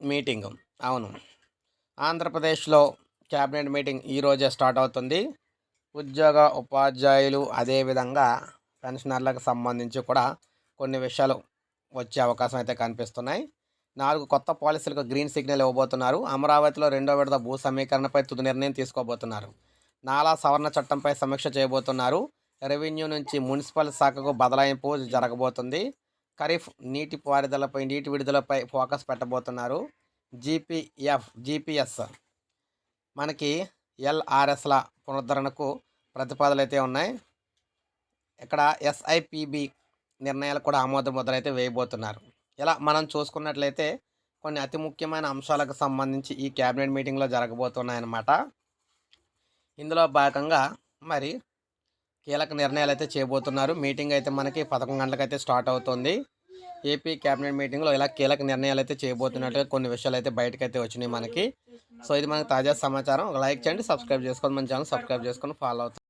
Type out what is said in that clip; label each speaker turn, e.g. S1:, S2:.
S1: Meeting. అవును. ఆంధ్రప్రదేశ్లో cabinet meeting ఈరోజే స్టార్ట్ అవుతుంది. ఉద్యోగ ఉపాధ్యాయులు అదేవిధంగా పెన్షనర్లకు సంబంధించి కూడా కొన్ని విషయాలు వచ్చే అవకాశం అయితే కనిపిస్తున్నాయి. నాలుగు కొత్త పాలసీలకు గ్రీన్ సిగ్నల్ ఇవ్వబోతున్నారు. అమరావతిలో రెండో విడత భూ సమీకరణపై తుది నిర్ణయం తీసుకోబోతున్నారు. నాలా సవరణ చట్టంపై సమీక్ష చేయబోతున్నారు. రెవెన్యూ నుంచి మున్సిపల్ శాఖకు బదలాయింపు జరగబోతుంది. ఖరీఫ్ నీటి పారుదలపై నీటి విడుదలపై ఫోకస్ పెట్టబోతున్నారు జీపీఎఫ్ జీపీఎస్. మనకి ఎల్ఆర్ఎస్ల పునరుద్ధరణకు ప్రతిపాదనలు అయితే ఉన్నాయి. ఇక్కడ ఎస్ఐపిబి నిర్ణయాలు కూడా ఆమోద ముద్ర అయితే వేయబోతున్నారు. ఇలా మనం చూసుకున్నట్లయితే కొన్ని అతి ముఖ్యమైన అంశాలకు సంబంధించి ఈ క్యాబినెట్ మీటింగ్లో జరగబోతున్నాయన్నమాట. ఇందులో భాగంగా మరి కీలక నిర్ణయాలు అయితే చేయబోతున్నారు. మీటింగ్ అయితే మనకి పదకొండు గంటలకు అయితే స్టార్ట్ అవుతుంది. ఏపీ క్యాబినెట్ మీటింగ్లో ఇలా కీలక నిర్ణయాలు అయితే చేయబోతున్నట్టుగా కొన్ని విషయాలు అయితే బయటకు అయితే వచ్చినాయి మనకి. సో ఇది మనకి తాజా సమాచారం. ఒక లైక్ చేయండి సబ్స్క్రైబ్ చేసుకోండి మన ఛానల్ సబ్స్క్రైబ్ చేసుకొని ఫాలో అవుతుంది